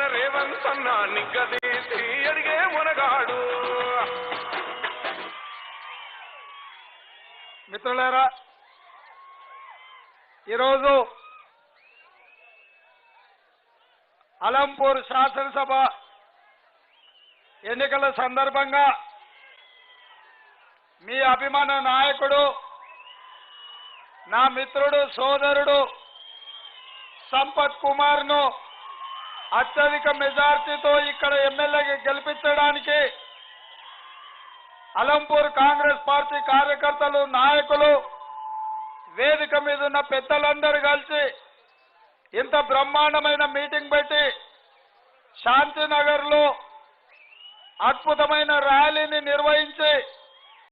మన రేవంత్ అన్న నిగ్గదీసి అడిగే మునగాడు. మిత్రులారా ఈరోజు అలంపూర్ శాసనసభ ఎన్నికల సందర్భంగా మీ అభిమాన నాయకుడు నా మిత్రుడు సోదరుడు సంపత్ కుమార్ను అత్యధిక మెజార్టీతో ఇక్కడ ఎమ్మెల్యే గెలిపించడానికి అలంపూర్ కాంగ్రెస్ పార్టీ కార్యకర్తలు నాయకులు వేదిక మీద ఉన్న పెద్దలందరూ కలిసి ఇంత బ్రహ్మాండమైన మీటింగ్ పెట్టి శాంతినగర్లో అద్భుతమైన ర్యాలీని నిర్వహించి